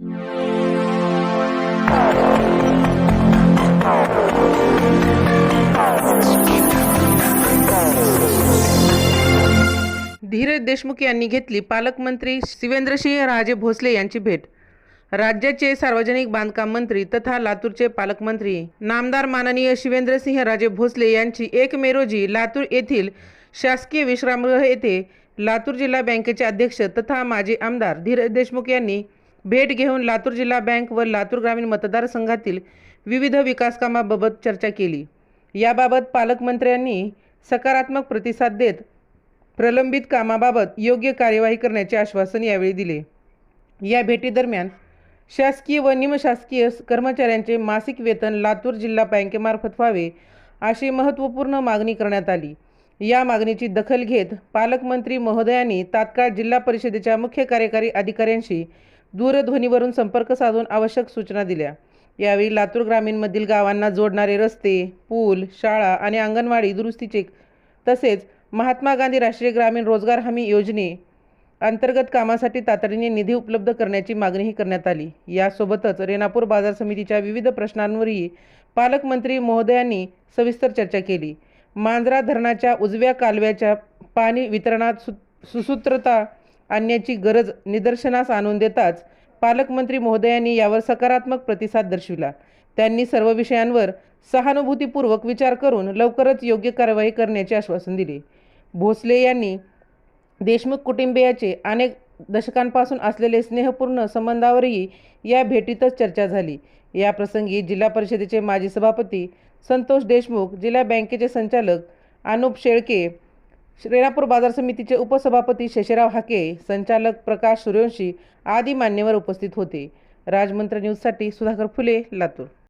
धीरज देशमुख यांनी घेतली पालकमंत्री शिवेंद्रसिंह राजे भोसले यांची भेट. राज्याचे सार्वजनिक बांधकाम मंत्री तथा लातूरचे पालकमंत्री नामदार माननीय शिवेंद्रसिंह राजे भोसले यांची एक मे रोजी लातूर येथील शासकीय विश्रामगृह येथे लातूर जिल्हा बँकेचे अध्यक्ष तथा माजी आमदार धीरज देशमुख यांनी भेट घेऊन लातूर जिल्हा बँक व लातूर ग्रामीण मतदारसंघातील विविध विकासकामाबाबत चर्चा केली. याबाबत पालकमंत्र्यांनी सकारात्मक प्रतिसाद देत प्रलंबित कामाबाबत योग्य कार्यवाही करण्याचे आश्वासन यावेळी दिले. या भेटीदरम्यान शासकीय व निमशासकीय कर्मचाऱ्यांचे मासिक वेतन लातूर जिल्हा बँकेमार्फत व्हावे अशी महत्त्वपूर्ण मागणी करण्यात आली. या मागणीची दखल घेत पालकमंत्री महोदयांनी तात्काळ जिल्हा परिषदेच्या मुख्य कार्यकारी अधिकाऱ्यांशी दूरध्वनीवरून संपर्क साधून आवश्यक सूचना दिल्या. यावेळी लातूर ग्रामीणमधील गावांना जोडणारे रस्ते पूल शाळा आणि अंगणवाडी दुरुस्तीचे तसेच महात्मा गांधी राष्ट्रीय ग्रामीण रोजगार हमी योजने अंतर्गत कामासाठी तातडीने निधी उपलब्ध करण्याची मागणीही करण्यात आली. यासोबतच रेणापूर बाजार समितीच्या विविध प्रश्नांवरही पालकमंत्री महोदयांनी सविस्तर चर्चा केली. मांजरा धरणाच्या उजव्या कालव्याच्या पाणी वितरणात सु सुसूत्रता आणण्याची गरज निदर्शनास आणून देताच पालकमंत्री महोदयांनी यावर सकारात्मक प्रतिसाद दर्शविला. त्यांनी सर्व विषयांवर सहानुभूतीपूर्वक विचार करून लवकरच योग्य कारवाई करण्याचे आश्वासन दिले. भोसले यांनी देशमुख कुटुंबियाचे अनेक दशकांपासून असलेले स्नेहपूर्ण संबंधावरही या भेटीतच चर्चा झाली. या प्रसंगी जिल्हा परिषदेचे माजी सभापती संतोष देशमुख जिल्हा बँकेचे संचालक अनुप शेळके रेणापूर बाजार समितीचे उपसभापती शशिराव हाके संचालक प्रकाश सूर्यवंशी आदी मान्यवर उपस्थित होते. राजमंत्र न्यूजसाठी सुधाकर फुले लातूर.